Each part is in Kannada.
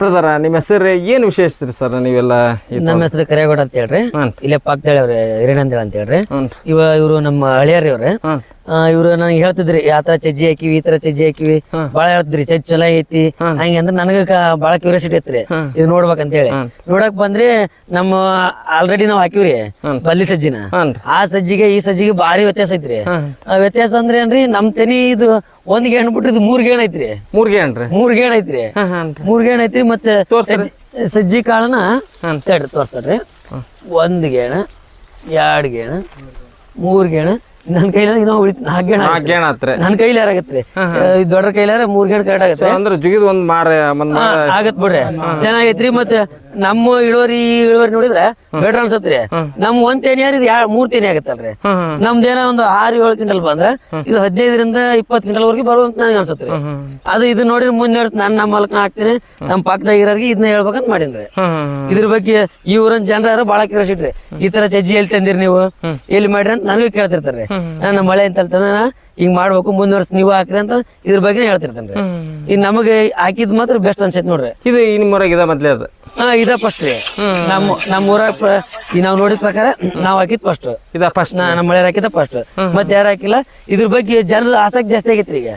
ಬ್ರದರ ನಿಮ್ಮ ಹೆಸರು ಏನು ವಿಶೇಷ ರೀ ಸರ್ ನೀವೆಲ್ಲ ನಮ್ಮ ಹೆಸರು ಕರೇಗೌಡ ಅಂತ ಹೇಳ್ರಿ. ಇಲ್ಲೇ ಪಾಕ್ದಳ್ಳಿ ಅವ್ರೆ ಹಿರೇನಂದೇಳ ಅಂತ ಹೇಳ್ರಿ. ಇವ ಇವರು ನಮ್ಮ ಹಳಿಯರಿ ಅವ್ರೆ ಹ್ಞೂ. ಇವ್ರು ನನಗೆ ಹೇಳ್ತಿದ್ರಿ ಯಾವ ತರ ಚಜ್ಜಿ ಹಾಕಿವಿ ಈ ತರ ಚಜ್ಜಿ ಹಾಕಿವಿ ಬಾಳ ಹೇಳ್ತಿದ್ರಿ ಚಜ್ಜಿ ಚಲೋ ಐತಿ. ಹಂಗೆ ಅಂದ್ರೆ ನನಗ ಬಾಳ ಕ್ಯೂರಿಯಾಸಿಟಿ ಐತ್ರಿ ಇದು ನೋಡ್ಬೇಕಂತ ಹೇಳಿ. ನೋಡಕ್ ಬಂದ್ರಿ ನಮ್ಮ ಆಲ್ರೆಡಿ ನಾವ್ ಹಾಕಿವ್ರಿ ಬಲ್ಲಿ ಸಜ್ಜಿನ. ಆ ಸಜ್ಜಿಗೆ ಈ ಸಜ್ಜಿಗೆ ಭಾರಿ ವ್ಯತ್ಯಾಸ ಐತ್ರಿ. ಆ ವ್ಯತ್ಯಾಸ ಅಂದ್ರೆ ಏನ್ರಿ ನಮ್ ತೆನಿ ಇದು ಒಂದ್ ಗೇಣ್ ಬಿಟ್ರಿ ಇದು ಮೂರ್ ಗೇಣ್ ಐತ್ರಿ. ಮೂರ್ಗೆ ಗೇಣ್ ಮೂರ್ ಗೇಣ್ ಐತ್ರಿ. ಮೂರ್ ಗೇಣ್ ಐತ್ರಿ ಮತ್ತೆ ಸಜ್ಜಿ- ಕಾಳನ ತಡ್ರಿ ತೋರ್ಸ್ತಾರ್ರಿ ಒಂದ್ ಗೇಣ ಎರಡ್ ಗೇಣ ಮೂರ್ ಗೇಣ ನನ್ ಕೈಲ ಇನ್ನೂ ಉಳಿತು. ನಾಲ್ಕು ಗೇಣ ನಾಲ್ಕು ಗೇಣ ಆತ್ರಿ ನನ್ ಕೈಲಿ ದೊಡ್ಡ ಕೈಲಾರ ಮೂರ್ ಗೇಣ ಕರೆಕ್ಟ್ ಆಗತ್ತೆ. ಅಂದ್ರೆ ಜಿಗಿದ ಒಂದ್ ಮಾರ ಆಗತ್ ಬಿಡ್ರಿ. ಚೆನ್ನಾಗೈತ್ರಿ ಮತ್ತೆ ನಮ್ಮ ಇಳುವರಿ ಇಳುವರಿ ನೋಡಿದ್ರೆ ಬೆಟ್ರ್ ಅನ್ಸತ್ರಿ. ನಮ್ ಒಂದ್ ತೇನಿ ಯಾರು ಇದು ಮೂರ್ ತೇನಿ ಆಗತ್ತಲ್ರಿ. ನಮ್ದೇನ ಒಂದು ಆರು ಏಳು ಕ್ವಿಂಟಲ್ ಬಂದ್ರ ಇದು ಹದಿನೈದರಿಂದ ಇಪ್ಪತ್ ಕ್ವಿಂಟಲ್ ವರೆಗೆ ಬರುವಂತ ನನಗೆ ಅನ್ಸತ್ರಿ. ಅದು ಇದು ನೋಡಿ ಮುಂದೆ ನಾನು ನಮ್ಮ ಮಲ್ಕನ ಹಾಕ್ತೀನಿ. ನಮ್ಮ ಪಕ್ಕದಾಗ ಇರೋರಿಗೆ ಇದನ್ನ ಹೇಳ್ಬೇಕಂತ ಮಾಡಿನ್ರಿ. ಇದ್ರ ಬಗ್ಗೆ ಈ ಊರನ್ ಜನರ ಬಾಳ ಕೇಳಿಸಿಟ್ರಿ. ಈ ತರ ಚಜ್ಜಿ ಎಲ್ಲಿ ತಂದಿರಿ ನೀವು. ಎಲ್ಲಿ ಮಾಡ್ರಿ ಅಂತ ನನಗೂ ಕೇಳ್ತಿರ್ತಾರೆ ನಾನು ಮಳೆ ಅಂತ ಹೇಳ್ತಾನೆ ಹಿಂಗ್ ಮಾಡ್ಬೇಕು ಮುಂದುವರ್ಸ್ ನೀವು ಹಾಕ್ರಿ ಅಂತ ಇದ್ರ ಬಗ್ಗೆ ಹೇಳ್ತಿರ್ತೇನೆ ಈಗ ನಮಗೆ ಹಾಕಿದ್ ಮಾತ್ರ ಬೆಸ್ಟ್ ಅನ್ಸೈತಿ ನೋಡ್ರಿ. ಇದು ಈ ನಿಮ್ಮೂರಾಗ ಇದ ಮೊದ್ಲೇ ಅದು. ಹಾ ಇದ ಫಸ್ಟ್ ರೀ ನಮ್ಮ ನಮ್ಮ ಊರಾಗ ನಾವ್ ನೋಡಿದ ಪ್ರಕಾರ ನಾವ್ ಹಾಕಿದ್ ಫಸ್ಟ್ ಇದ ಫಸ್ಟ್ ನಮ್ಮ ಮಳೆ ಹಾಕಿದ ಫಸ್ಟ್ ಮತ್ತೆ ಯಾರು ಹಾಕಿಲ್ಲ ಇದ್ರ ಬಗ್ಗೆ ಜನರ ಆಸಕ್ತಿ ಜಾಸ್ತಿ ಆಗೈತ್ರಿ ಈಗ.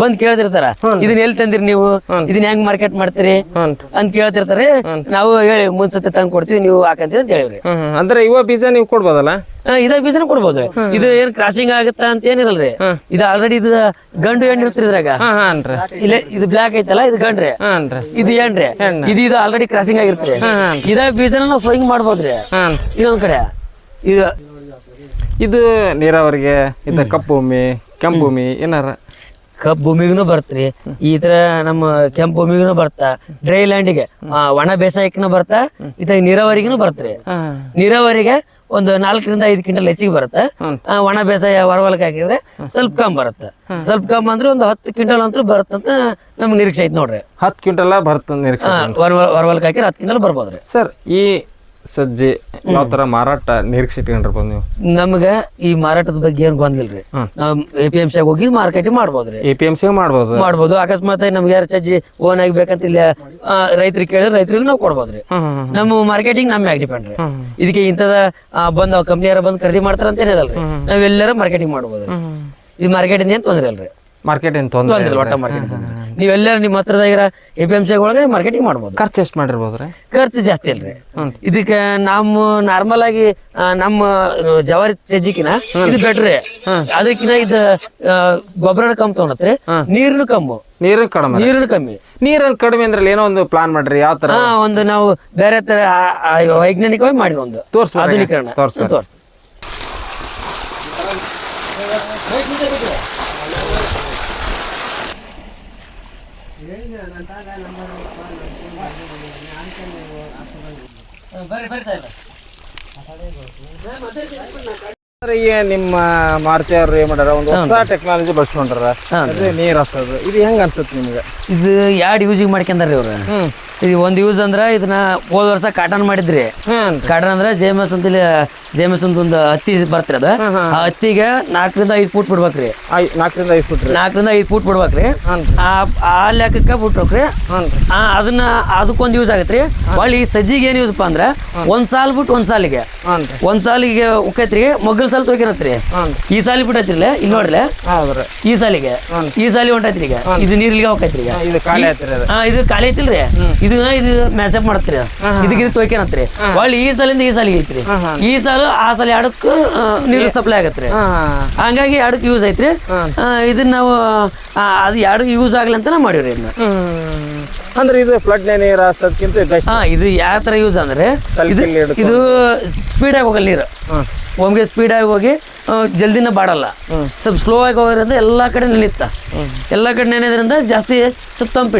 ಬಂದ್ ಕೇಳ್ತಿರ್ತಾರ ಇದನ್ನ ಎಲ್ಲಿ ತಂದಿರಿ ನೀವು? ಇದನ್ನ ಹೆಂಗ್ ಮಾರ್ಕೆಟ್ ಮಾಡ್ತೀರಿ? ಅಂತ ಕೇಳ್ತಿರ್ತಾರೆ. ನಾವು ಹೇಳಿ ಮುಂದ್ಸತಿ ತಂದ್ ಕೊಡ್ತೀವಿ ನೀವು ಹಾಕಂತೀರಿ ಅಂತ ಹೇಳಿವ್ರಿ. ಅಂದ್ರೆ ಇವ ಬೀಜ ನೀವು ಕೊಡ್ಬೋದಲ್ಲ? ಇದ ಬೀಜನ ಕೊಡ್ಬೋದ್ರಿ. ಇದು ಏನ್ ಕ್ರಾಸಿಂಗ್ ಆಗುತ್ತ ಅಂತ ಏನಿರಲ್ರಿ. ಇದು ಆಲ್ರೆಡಿ ಇದು ಗಂಡು ಹೆಣ್ಣು ಇರ್ತಿದ್ರಾಗ ಇದ್ರಾಗ. ಹಾಂ ಹಾನ್ರಿ ಇಲ್ಲೇ ಇದು ಬ್ಲಾಕ್ ಐತಲ್ಲ ಇದು ಗಂಡ್ರಿ. ಹಾನ್ರಿ ಇದು ಏನ್ರಿ ಇದು ಇದು ಆಲ್ರೆಡಿ ಕ್ರಾಸಿಂಗ್ ಆಗಿರ್ತೀರಿ ಇದ ಬೀಜನ ನಾವು ಫ್ಲೋಯಿಂಗ್ ಮಾಡ್ಬೋದ್ರಿ. ಇನ್ನೊಂದ್ ಕಡೆ. ಇದು ಇದು ನೀರಾವರಿಗೆ ಇದು ಕಪ್ಪು ಭೂಮಿ ಕೆಂಪು ಭೂಮಿ ಏನಾರ? ಕಪ್ಪು ಭೂಮಿಗೂ ಬರ್ತ್ರಿ ಈ ತರ ನಮ್ಮ ಕೆಂಪು ಭೂಮಿಗೂ ಬರ್ತಾ. ಡ್ರೈ ಲ್ಯಾಂಡಿಗೆ ಒಣ ಬೇಸಾಯಕ್ಕೂ ಬರ್ತಾ ಇದ್ ನೀರಾವರಿಗೂ ಬರ್ತ್ರಿ. ನೀರಾವರಿಗೆ ಒಂದು ನಾಲ್ಕರಿಂದ ಐದು ಕ್ವಿಂಟಲ್ ಹೆಚ್ಚಿಗೆ ಬರುತ್ತೆ. ಒಣ ಬೇಸಾಯ ಹೊರವಲಕ್ಕೆ ಹಾಕಿದ್ರೆ ಸ್ವಲ್ಪ ಕಮ್ಮಿ ಬರುತ್ತೆ. ಸ್ವಲ್ಪ ಕಮ್ಮಿ ಅಂದ್ರೆ ಒಂದು ಹತ್ತು ಕ್ವಿಂಟಲ್ ಅಂತೂ ಬರುತ್ತಂತ ನಮ್ಗೆ ನಿರೀಕ್ಷೆ ಐತೆ ನೋಡ್ರಿ. ಹತ್ತು ಕ್ವಿಂಟಲ್ ಬರುತ್ತೆ ನಿರೀಕ್ಷೆ ಹೊರವಲಕ್ಕೆ ಹಾಕಿದ್ರೆ ಹತ್ತು ಕ್ವಿಂಟಲ್ ಬರ್ಬೋದ್ರಿ ಸರ್ ಈ ಸಜ್ಜೆ ಯಾವ ತರ ಮಾರಾಟ ನಿರೀಕ್ಷೆ ಇಟ್ಕೊಂಡಿರ್ಬೋದು ನೀವು? ನಮ್ಗ ಈ ಮಾರಾಟದ ಬಗ್ಗೆ ಏನು ಗೊಂದಿಲ್ರಿ ನಾವು ಎ ಪಿ ಎಂ ಸಿ ಹೋಗಿ ಮಾರ್ಕೆಟಿಂಗ್ ಮಾಡ್ಬೋದ್ರಿ. ಎ ಪಿ ಎಂ ಸಿ ಮಾಡ್ಬೋದು. ಮಾಡ್ಬೋದು. ಅಕಸ್ಮಾತ್ ನಮ್ಗೆ ಯಾರು ಸಜ್ಜಿ ಓನ್ ಆಗ್ಬೇಕಂತ ಇಲ್ಲ ರೈತರಿಗೆ ಕೇಳಿದ್ರೆ ರೈತರಿಗೆ ನಾವು ಕೊಡ್ಬೋದ್ರಿ. ನಮ್ಮ ಮಾರ್ಕೆಟಿಂಗ್ ನಮ್ಮ ಮ್ಯಾಗ ಡಿಪೆಂಡ್ ರೀ? ಇದಕ್ಕೆ ಇಂಥದ ಬಂದು ಕಂಪ್ನಿಯಾರ ಬಂದ್ ಖರೀದಿ ಮಾಡ್ತಾರ ಅಂತ ಏನಿರಲ್ರಿ ನಾವೆಲ್ಲರೂ ಮಾರ್ಕೆಟಿಂಗ್ ಮಾಡ್ಬೋದ್ರಿ. ಈ ಮಾರ್ಕೆಟಿಂದ ಏನ್ ತೊಂದ್ರೆ ಇಲ್ರಿ? ಮಾರ್ಕೆಟ್ ಏನು ತೊಂದರೆ ಇಲ್ಲ ಒಟ್ಟ ಎಲ್ಲರೂ ನೀವೆಲ್ಲರ ನಿಮ್ಮ ಹತ್ರದಾಗಿರ ಎ ಪಿ ಎಂ ಸಿ ಒಳಗೆ ಮಾರ್ಕೆಟಿಂಗ್ ಮಾಡ್ಬೋದು. ಖರ್ಚು ಎಷ್ಟು ಮಾಡಿರ್ಬೋದು ರೀ ಖರ್ಚು ಜಾಸ್ತಿ ಅಲ್ರಿ ಇದಕ್ಕೆ ನಮ್ಮ ನಾರ್ಮಲ್ ಆಗಿ ಆ, ನಮ್ಮ ಜವಾರಿ ಸಜ್ಜಿಕಿನ ಇದು ಬೆಟ್ರಿ. ಅದಕ್ಕಿನ ಇದು ಗೊಬ್ಬರನ ಕಮ್ಮಿ ತಗೊಳತ್ರಿ ನೀರಿನ ಕಮ್ಮು ನೀರಿನ ಕಡಿಮೆ ನೀರಿನ ಕಮ್ಮಿ. ನೀರಿನ ಕಡಿಮೆ ಅಂದ್ರೆ ಏನೋ ಒಂದು ಪ್ಲಾನ್ ಮಾಡ್ರಿ ಯಾವ ತರ? ಹಾ ಒಂದು ನಾವು ಬೇರೆ ತರ ಆ- ಆ ವೈಜ್ಞಾನಿಕವಾಗಿ ಮಾಡಿ ಒಂದು. ತೋರ್ಸ್ ಆಧುನೀಕರಣ. ತೋರ್ಸ್ಬೇಡಿ. ತೋರ್ಸ್ ಸರ್, ನಿಮ್ಮ ಮಾರುತಿ ಅವ್ರು ಏನ್ ಮಾಡ್ಯಾರ? ಒಂದು ಹೊಸ ಟೆಕ್ನಾಲಜಿ ಬಳಸ್ಕೊಂಡ್ರ. ಅದೇ ನೀರ್ ಹಸೋದು. ಇದು ಹೆಂಗ್ ಅನ್ಸುತ್ತೆ ನಿಮ್ಗೆ? ಇದು ಎರಡು ಯೂಸಿಗೆ ಮಾಡ್ಕೊಂಡಾರ್ರಿ ಇವ್ರು ಇದು ಒಂದು ಯೂಸ್ ಅಂದ್ರ ಇದನ್ನ ಹೋದ ವರ್ಷ ಕಾಟನ್ ಮಾಡಿದ್ರಿ. ಕಾಟನ್ ಅಂದ್ರೆ ಜೇಮಸ್ ಅಂತ ಇಲ್ಲಿ ಜೇಮಸ್ ಅಂತ ಒಂದು ಹತ್ತಿ ಬರ್ತ್ರಿ ಅದ. ಆ ಹತ್ತಿಗೆ ನಾಲ್ಕರಿಂದ ಐದು ಫೂಟ್ ಬಿಡ್ಬೇಕ್ರಿ. ನಾಲ್ಕರಿಂದ ಐದು ಫೂಟ್ ನಾಲ್ಕರಿಂದ ಐದು ಫೂಟ್ ಬಿಡ್ಬೇಕ್ರಿ. ಆ ಲೆಕ್ಕಕ್ಕೆ ಬಿಟ್ಬೇಕ್ರಿ ಅದನ್ನ ಅದಕ್ಕೊಂದು ಯೂಸ್ ಆಗತ್ರಿ. ಒಳ್ಳೆ ಈ ಸಜ್ಜಿಗೆ ಏನ್ ಯೂಸ್ ಅಂದ್ರೆ ಒಂದ್ ಸಾಲ್ ಬಿಟ್ಟು ಒಂದ್ ಸಾಲಿಗೆ. ಒಂದ್ ಸಾಲಿಗೆ ಉಕ್ಕೈತ್ರಿ. ಮಗ್ಗಲ್ ಸಾಲ ಹ್ಞೂ ಈ ಸಾಲಿ ಬಿಟ್ಟೈತ್ರಿಲ್ಲ ಇಲ್ಲಿ? ನೋಡ್ರಿ ಈ ಸಾಲಿಗೆ? ಈ ಸಾಲಿ ಹೊಂಟೈತ್ರಿ ಈಗ? ಇದು ನೀರ್ಲಿಗೆ ಹೋಗೈತ್ರಿ ಈಗ? ಇದು ಖಾಲಿ ಆಯ್ತು ರೀ ಹಾ ಇದು ಖಾಲಿ ಐತಿಲ್ರಿ? ಇದನ್ನ ಇದು ಮ್ಯಾಸಪ್ ಮಾಡತ್ರಿ? ಇದಕ್ಕೆ ಇದು ತೊಯ್ಕೊನತ್ರಿ ಒಳ್ಳೆ ಈ ಸಾಲಿಂದ ಈ ಸಾಲಿಗೆ ಐತ್ರಿ. ಈ ಸಾಲು ಆ ಸಾಲಿ ಆ, ನೀರು ಸಪ್ಲೈ ಆಗತ್ರಿ. ಹಂಗಾಗಿ ಎರಡಕ್ಕೆ ಯೂಸ್ ಐತ್ರಿ? ಇದನ್ನ ನಾವು ಅದು ಎರಡು ಯೂಸ್ ಆಗ್ಲಿ ಅಂತ ಮಾಡಿವ್ರಿ ಇದನ್ನ. ಅಂದ್ರೆ ಇದು ಫ್ಲಡ್ ನೀರು ಹಸೋದ್ಕಿಂತ ಬೆಸ್ಟ್ ಹಾಂ ಇದು ಯಾವ ತರ ಯೂಸ್ ಅಂದ್ರೆ ಸ್ವಲ್ಪ ಇದು ಇಲ್ಲಿ ಹಿಡ್ಕೊಂಡು. ಇದು ಸ್ಪೀಡಾಗಿ ಹೋಗಲ್ಲ ನೀರು. ಒಮ್ಗೆ ಸ್ಪೀಡಾಗಿ ಹೋಗಿ ಜಲ್ದಿನ ಬಾಡಲ್ಲ. ಸ್ವಲ್ಪ ಸ್ಲೋ ಆಗಿ ಹೋಗೋದ್ರಿಂದ ಎಲ್ಲ ಕಡೆ ನೆನೆಯುತ್ತ ಎಲ್ಲ ಕಡೆ ನೆನೆಯೋದ್ರಿಂದ ಜಾಸ್ತಿ ಸ್ವಲ್ಪ ತಂಪು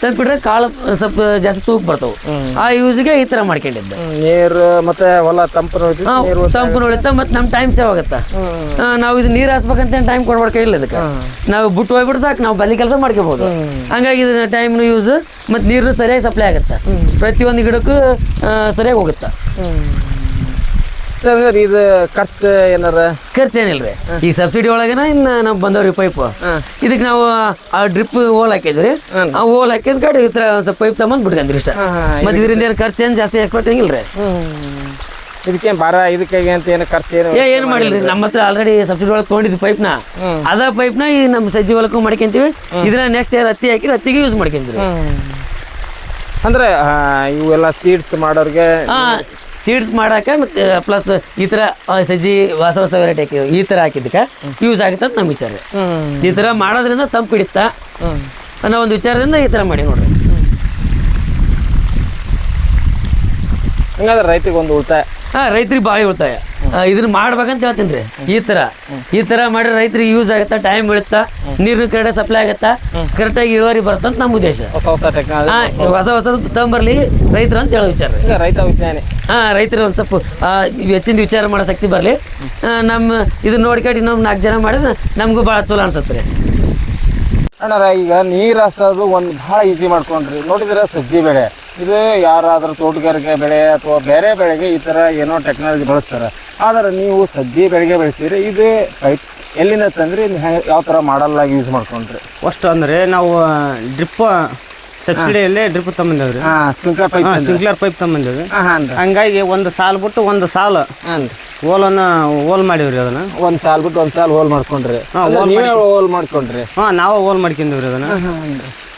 ತಂಪಿಡ್ರೆ ಕಾಳು ಸ್ವಲ್ಪ ಜಾಸ್ತಿ ತೂಕ ಬರ್ತವು. ಆ ಯೂಸ್ಗೆ ಈ ತರ ಮಾಡ್ಕೊಂಡಿದ್ದ. ನೀರು ಮತ್ತೆ ಹೊಲ ತಂಪು ತಂಪು ಉಳಿತ ಮತ್ತೆ ನಮ್ಮ ಟೈಮ್ ಸೇವ್ ಆಗತ್ತ. ನಾವು ಇದು ನೀರು ಹಾಸ್ಬೇಕಂತ ಟೈಮ್ ಕೊಡ್ಬೇಕಾಗಿಲ್ಲ ಇದಕ್ಕೆ. ನಾವು ಬಿಟ್ಟು ಹೋಗ್ಬಿಟ್ಟು ಸಾಕು ನಾವು ಬಲಿ ಕೆಲಸ ಮಾಡ್ಕೋಬಹುದು ಹಂಗಾಗಿ ಇದನ್ನ ಟೈಮ್ನು ಯೂಸ್ ಮತ್ತು ನೀರು ಸರಿಯಾಗಿ ಸಪ್ಲೈ ಆಗುತ್ತೆ. ಪ್ರತಿಯೊಂದು ಗಿಡಕ್ಕೂ ಸರಿಯಾಗಿ ಹೋಗುತ್ತೆ. ಸರ್ ಇದು ಖರ್ಚು ಏನಾರ? ಖರ್ಚು ಏನಿಲ್ರಿ. ಈ ಸಬ್ಸಿಡಿ ಒಳಗನ ಇನ್ನು ನಾವು ಬಂದವ್ರಿ ಪೈಪ್ ಇದಕ್ಕೆ ನಾವು ಆ ಡ್ರಿಪ್ ಹೋಲ್ ಹಾಕಿದ್ರಿ. ಆ ಹೋಲ್ ಹಾಕಿದ ಕಡೆ ಈ ಥರ ಸ್ವಲ್ಪ ಪೈಪ್ ತಗೊಂಡ್ ಬಿಟ್ಕೊಂಡ್ರಿ ಇಷ್ಟ. ಮತ್ತೆ ಇದರಿಂದ ಏನು ಖರ್ಚು ಏನು ಜಾಸ್ತಿ ಎಕ್ಸ್ಪರ್ಟ್ ಹಂಗಿಲ್ರಿ ಇದಕ್ಕೇನು ಬರ ಇದಕ್ಕಾಗಿ ಅಂತ ಏನು ಖರ್ಚು ಏನು ಏ ಏನು ಮಾಡಿಲ್ರಿ. ನಮ್ಮ ಹತ್ರ ಆಲ್ರೆಡಿ ಸಬ್ಸಿಡಿ ಒಳಗೆ ತೊಗೊಂಡಿದ್ವಿ ಪೈಪ್ನ ಅದ ಪೈಪ್ನ ಈ ನಮ್ಮ ಸಜ್ಜಿ ಹೊಲಕ್ಕೂ ಮಾಡ್ಕೊಂತೀವಿ. ಇದನ್ನ ನೆಕ್ಸ್ಟ್ ಇಯರ್ ಹತ್ತಿ ಹಾಕಿ ಹತ್ತಿಗೆ ಯೂಸ್ ಮಾಡ್ಕೊಂತೀವಿ. ಅಂದ್ರೆ ಇವೆಲ್ಲ ಸೀಡ್ಸ್ ಮಾಡೋರಿಗೆ ಸೀಡ್ಸ್ ಮಾಡಕ್ಕೆ ಮತ್ತೆ ಪ್ಲಸ್ ಈ ಥರ ಸಜ್ಜಿ ಹೊಸ ಹೊಸ ವೆರೈಟಿ ಹಾಕಿ ಈ ಥರ ಹಾಕಿದ್ದಕ್ಕೆ ಯೂಸ್ ಆಗುತ್ತೆ ಅಂತ ನಮ್ಮ ವಿಚಾರ. ಈ ಥರ ಮಾಡೋದ್ರಿಂದ ತಂಪು ಹಿಡಿತಾ ಅನ್ನೋ ಒಂದು ವಿಚಾರದಿಂದ ಈ ಥರ ಮಾಡಿ ನೋಡ್ರಿ. ಹಂಗಾದ್ರೆ ರೈತರಿಗೆ ಒಂದು ಉಳಿತಾಯ. ಹಾಂ ರೈತರಿಗೆ ಭಾಳ ಉಳಿತಾಯ. ಇದನ್ನ ಮಾಡ್ಬೇಕಂತ ಹೇಳ್ತೀನಿ ರೀ ಈ ತರ. ಈ ತರ ಮಾಡಿ ರೈತರಿಗೆ ಯೂಸ್ ಆಗುತ್ತಾ ಟೈಮ್ ಬೀಳುತ್ತಾ ನೀರಿನ ಕಡೆ ಸಪ್ಲೈ ಆಗುತ್ತಾ ಕರೆಕ್ಟಾಗಿ ಇಳುವರಿ ಬರ್ತಂತ ನಮ್ಮ ಉದ್ದೇಶ. ಹೊಸ ಹೊಸ ಟೆಕ್ನಾಲಜಿ ಹೊಸ ಹೊಸ ತಗೊಂಬರ್ಲಿ ರೈತರು ಅಂತ ಹೇಳೋ ವಿಚಾರ. ರೈತ ವಿಜ್ಞಾನಿ. ಹಾ ರೈತರು ಒಂದು ಸ್ವಲ್ಪ ಹೆಚ್ಚಿನ ವಿಚಾರ ಮಾಡೋ ಶಕ್ತಿ ಬರಲಿ. ನಮ್ಮ ಇದನ್ನ ನೋಡ್ಕೊಂಡು ಇನ್ನೊಂದು ನಾಲ್ಕು ಜನ ಮಾಡಿದ್ರೆ ನಮಗೂ ಭಾಳ ಚಲೋ ಅನ್ಸತ್ತೆ ರೀ. ಅಣ್ಣಾರ ಈಗ ನೀರು ಹಾಸೋದು ಒಂದು ಭಾಳ ಈಸಿ ಮಾಡ್ಕೊಂಡ್ರಿ. ನೋಡಿದ್ರೆ ಸಜ್ಜಿ ಬೆಳೆ. ಇದು ಯಾರಾದರೂ ತೋಟಗಾರಿಕೆ ಬೆಳೆ ಅಥವಾ ಬೇರೆ ಬೆಳೆಗೆ ಈ ಥರ ಏನೋ ಟೆಕ್ನಾಲಜಿ ಬಳಸ್ತಾರೆ. ಆದರೆ ನೀವು ಸಜ್ಜೆ ಬೆಳೆಗೆ ಬೆಳೆಸಿದ್ರೆ ಇದು ಪೈಪ್ ಎಲ್ಲಿಂದ ತಂದರೆ ಯಾವ ಥರ ಮಾಡಲ್ ಆಗಿ ಯೂಸ್ ಮಾಡ್ಕೊಂಡ್ರಿ. ಫಸ್ಟ್ ಅಂದರೆ ನಾವು ಡ್ರಿಪ್ ಸಬ್ಸಿಡಿಯಲ್ಲೇ ಡ್ರಿಪ್ ತಗೊಂಬಂದೇವ್ರಿ. ಹಾಂ ಸ್ಪ್ರಿಂಕ್ಲರ್ ಪೈಪ್ ಸಿಂಕ್ಲರ್ ಪೈಪ್ ಹಾಂ ಹಂಗಾಗಿ ಒಂದು ಸಾಲು ಬಿಟ್ಟು ಒಂದು ಸಾಲು ಹಾಂ ಹೋಲ್ ಮಾಡಿವ್ರಿ ಅದನ್ನ. ಒಂದು ಸಾಲ್ ಬಿಟ್ಟು ಒಂದು ಸಾಲ್ ಹೋಲ್ ಮಾಡ್ಕೊಂಡ್ರಿ. ಹೋಲ್ ಮಾಡ್ಕೊಂಡ್ರಿ. ಹಾಂ ನಾವು ಹೋಲ್ ಮಾಡ್ಕೊಂಡಿವ್ರಿ ಅದನ್ನ.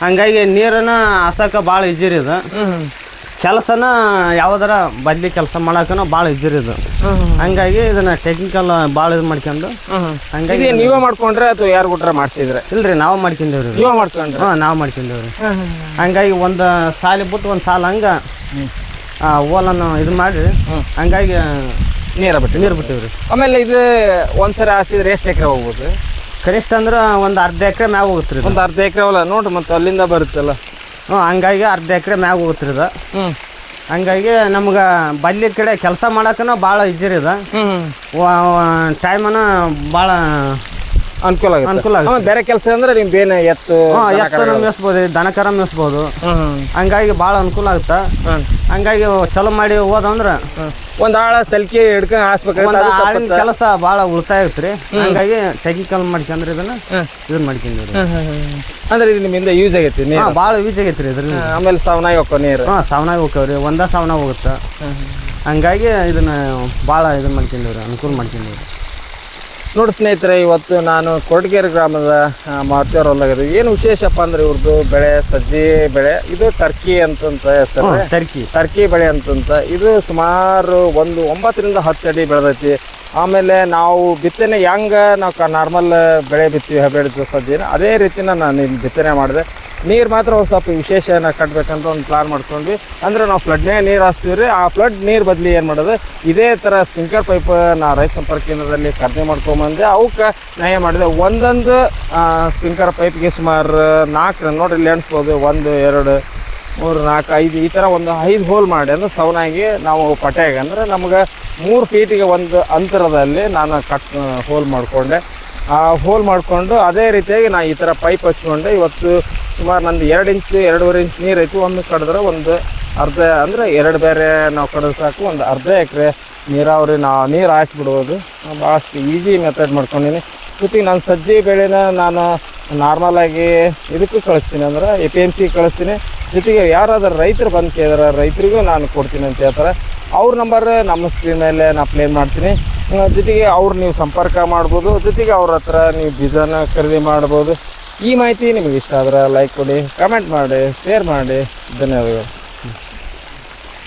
ಹಂಗಾಗಿ ನೀರನ್ನ ಹಸಕ ಭಾಳ ಈಜಿ ರೀ ಇದು ಕೆಲಸನ ಯಾವ್ದಾರ ಬದ್ಲಿ ಕೆಲಸ ಮಾಡಕನ ಭಾಳ ಈಜಿ ರೀ ಇದು. ಹಂಗಾಗಿ ಇದನ್ನ ಟೆಕ್ನಿಕಲ್ ಭಾಳ ಇದು ಮಾಡ್ಕೊಂಡು ಹಂಗಾಗಿ ಇದು ನೀವೇ ಮಾಡ್ಕೊಂಡ್ರೆ ಅಥವಾ ಯಾರು ಕೊಟ್ರೆ ಮಾಡ್ಸಿದ್ರೆ? ಇಲ್ರಿ ನಾವು ಮಾಡ್ಕೊಂಡೇವ್ರಿ ನೀವೇ ಮಾಡ್ಕೊಂಡ್ರಿ? ಹಾಂ ನಾವು ಮಾಡ್ಕೊಂಡೇವ್ರಿ. ಹಂಗಾಗಿ ಒಂದು ಸಾಲಿ ಬಿಟ್ಟು ಒಂದು ಸಾಲ ಹಂಗೆ ಓಲನ್ನು ಇದು ಮಾಡಿ ಹಂಗಾಗಿ ನೀರ ಬಿಟ್ಟು ನೀರು ಬಿಟ್ಟಿವ್ರಿ. ಆಮೇಲೆ ಇದು ಒಂದ್ಸರಿ ಹಾಸಿದ್ರೆ ಎಷ್ಟು ಎಕರೆ ಹೋಗ್ಬೋದು? ಕನಿಷ್ಠ ಅಂದ್ರೆ ಒಂದು ಅರ್ಧ ಎಕರೆ ಮ್ಯಾಗ ಹೋಗುತ್ತೆ ಒಂದು ಅರ್ಧ ಎಕರೆ ಹೊಲ ನೋಡ್ರಿ ಮತ್ತೆ ಅಲ್ಲಿಂದ ಬರುತ್ತಲ್ಲ. ಹ್ಞೂ ಹಂಗಾಗಿ ಅರ್ಧ ಎಕರೆ ಮ್ಯಾಗ ಹೋಗುತ್ತೆ ರೀ ಇದು. ಹ್ಞೂ. ಹಂಗಾಗಿ ನಮ್ಗೆ ಬಲ್ಲಿ ಕಡೆ ಕೆಲಸ ಮಾಡೋಕ್ಕೂ ಭಾಳ ಇಜ್ಜಿರಿದ ಟೈಮನ ಭಾಳ ಅನುಕೂಲ ಆಗುತ್ತೆ. ಅನುಕೂಲ ಆಗುತ್ತೆ. ಆಮೇಲೆ ಬೇರೆ ಕೆಲಸ ಅಂದ್ರೆ ನೀವು ಬೇನೆ ಎತ್ತು ಹಾಂ ಎತ್ತನ. ಮೇಯಿಸ್ಬೋದು ದನ ಕರ ಮೇಯಿಸ್ಬೋದು. ಹಂಗಾಗಿ ಭಾಳ ಅನುಕೂಲ ಆಗುತ್ತೆ. ಹಂಗಾಗಿ ಚಲೋ ಮಾಡಿ ಹೋದಂದ್ರೆ. ಒಂದ್ ಆಳ ಸಲ್ಕಿ ಹಿಡ್ಕೊಂಡ್ ಹಾಸ್ಬೇಕಾಗುತ್ತೆ ಒಂದು ಅದು ಆಳಿನ ಕೆಲಸ ಭಾಳ ಉಳಿತಾಯ ಆಗುತ್ತೆ ಹಂಗಾಗಿ ಟೆಕ್ನಿಕಲ್ ಮಾಡ್ಕೊಂಡ್ರೆ ಇದನ್ನ ಇದನ್ನ ಮಾಡ್ಕೊಂಡಿವ್ರಿ. ಅಂದ್ರೆ ಇದು ನಿಮ್ಮಿಂದ ಯೂಸ್ ಆಗೈತಿ ನೀರು? ಹಾಂ ಭಾಳ ಯೂಸ್ ಆಗೈತೆ ರೀ ಇದ್ರಿಂದ ಆಮೇಲೆ ಸಾವನಾಗಿ ಹೋಗೋ ನೀರು. ಹಾಂ ಸಾವನಾಗ ಹೋಗ್ತಾವ್ರಿ ಒಂದ ಸಾವನಾಗ ಹೋಗುತ್ತ. ಹಂಗಾಗಿ ಇದನ್ನ ಭಾಳ ಇದನ್ನ ಮಾಡ್ಕೊಂಡಿವ್ರಿ ಅನುಕೂಲ ಮಾಡ್ಕೊಂಡಿವ್ರಿ ನೋಡಿ ಸ್ನೇಹಿತರೆ ಇವತ್ತು ನಾನು ಕೊರಟಗೆರೆ ಗ್ರಾಮದ ಮಾರ್ತಿಯವ್ರ ಹೊಲಾಗದು ಏನು ವಿಶೇಷಪ್ಪ ಅಂದ್ರೆ ಇವ್ರದ್ದು ಬೆಳೆ ಸಜ್ಜಿ ಬೆಳೆ ಇದು ಟರ್ಕಿ ಅಂತಂತ ಹೆಸರು. ಟರ್ಕಿ. ಟರ್ಕಿ ಬೆಳೆ ಅಂತಂತ. ಇದು ಸುಮಾರು ಒಂದು ಒಂಬತ್ತರಿಂದ ಹತ್ತು ಅಡಿ ಬೆಳೆದೈತಿ. ಆಮೇಲೆ ನಾವು ಬಿತ್ತನೆ ಹೆಂಗೆ ನಾವು ನಾರ್ಮಲ್ ಬೆಳೆ ಬಿತ್ತೀವಿ ಬೆಳೆದ ಸಜ್ಜಿನ ಅದೇ ರೀತಿನ ನಾನು ಇಲ್ಲಿ ಬಿತ್ತನೆ ಮಾಡಿದೆ. ನೀರು ಮಾತ್ರ ಒಂದು ಸ್ವಲ್ಪ ಏನಾಗ ಕಟ್ಟಬೇಕಂತ ಒಂದು ಪ್ಲಾನ್ ಮಾಡ್ಕೊಂಡ್ವಿ. ಅಂದ್ರೆ ನಾವು ಫ್ಲಡ್ನೇ ನೀರು ಹಾಸ್ತೀವಿ ರೀ. ಆ ಫ್ಲಡ್ ನೀರು ಬದಲಿ ಏನು ಮಾಡೋದು? ಇದೇ ಥರ ಸ್ಪ್ರಿಂಕ್ಲರ್ ಪೈಪ್ ನಾ ರೈತ ಸಂಪರ್ಕ ಕೇಂದ್ರದಲ್ಲಿ ಖರೀದಿ ಮಾಡ್ಕೊಂಬಂದೆ ಅವಕ್ಕೆ ನಾ ಏನು ಮಾಡಿದೆ. ಒಂದೊಂದು ಸ್ಪ್ರಿಂಕ್ಲರ್ ಪೈಪ್ಗೆ ಸುಮಾರು ನಾಲ್ಕು ನೋಡಿ ಇಲ್ಲಿ ಎಣಿಸ್ಬೋದು ಒಂದು, ಎರಡು, ಮೂರು, ನಾಲ್ಕು, ಐದು, ಈ ಥರ ಒಂದು ಐದು ಹೋಲ್ ಮಾಡಿ ಅಂದರೆ ಸೌನಾಗಿ ನಾವು ಪಟ್ಯಾಗ ಅಂದ್ರೆ ನಮ್ಗೆ ಮೂರು ಫೀಟಿಗೆ ಒಂದು ಅಂತರದಲ್ಲಿ ನಾನು ಕಟ್ ಹೋಲ್ ಮಾಡಿಕೊಂಡೆ. ಆ ಹೋಲ್ ಮಾಡಿಕೊಂಡು ಅದೇ ರೀತಿಯಾಗಿ ನಾನು ಈ ಥರ ಪೈಪ್ ಹಚ್ಕೊಂಡೆ. ಇವತ್ತು ಸುಮಾರು ನಂದು ಎರಡು ಇಂಚು, ಎರಡೂವರೆ ಇಂಚ್ ನೀರು ಐತಿ. ಒಂದು ಕಡಿದ್ರೆ ಒಂದು ಅರ್ಧ, ಅಂದರೆ ಎರಡು ಬೇರೆ ನಾವು ಕಡಿದ್ರೆ ಸಾಕು, ಒಂದು ಅರ್ಧ ಎಕರೆ ನೀರಾವರಿ ನಾ, ನೀರು ಹಾಯಿಸ್ಬಿಡ್ಬೋದು ಭಾಳಷ್ಟು ಈಸಿ ಮೆಥಡ್ ಮಾಡ್ಕೊಂಡಿನಿ. ಜೊತೆಗೆ ನಾನು ಸಜ್ಜಿ ಬೆಳೆನ ನಾನು ನಾರ್ಮಲಾಗಿ ಇದಕ್ಕೂ ಕಳಿಸ್ತೀನಿ, ಅಂದ್ರೆ ಎ ಪಿ ಎಂ ಸಿ ಕಳಿಸ್ತೀನಿ. ಜೊತೆಗೆ ಯಾರಾದ್ರೂ ರೈತರು ಬಂದು ಕೇಳಿದ್ರೆ ರೈತರಿಗೂ ನಾನು ಕೊಡ್ತೀನಿ ಅಂತ ಹೇಳ್ತಾರೆ. ಅವ್ರ ನಂಬರ್ ನಮ್ಮ ಸ್ಕ್ರೀನ್ ಮೇಲೆ ನಾನು ಪ್ಲೇ ಮಾಡ್ತೀನಿ. ಜೊತೆಗೆ ಅವ್ರು ನೀವು ಸಂಪರ್ಕ ಮಾಡ್ಬೋದು. ಜೊತೆಗೆ ಅವ್ರ ಹತ್ರ ನೀವು ಬೀಜನ ಖರೀದಿ ಮಾಡ್ಬೋದು. ಈ ಮಾಹಿತಿ ನಿಮಗೆ ಇಷ್ಟ ಆದ್ರೆ ಲೈಕ್ ಕೊಡಿ ಕಮೆಂಟ್ ಮಾಡಿ ಶೇರ್ ಮಾಡಿ. ಧನ್ಯವಾದಗಳು.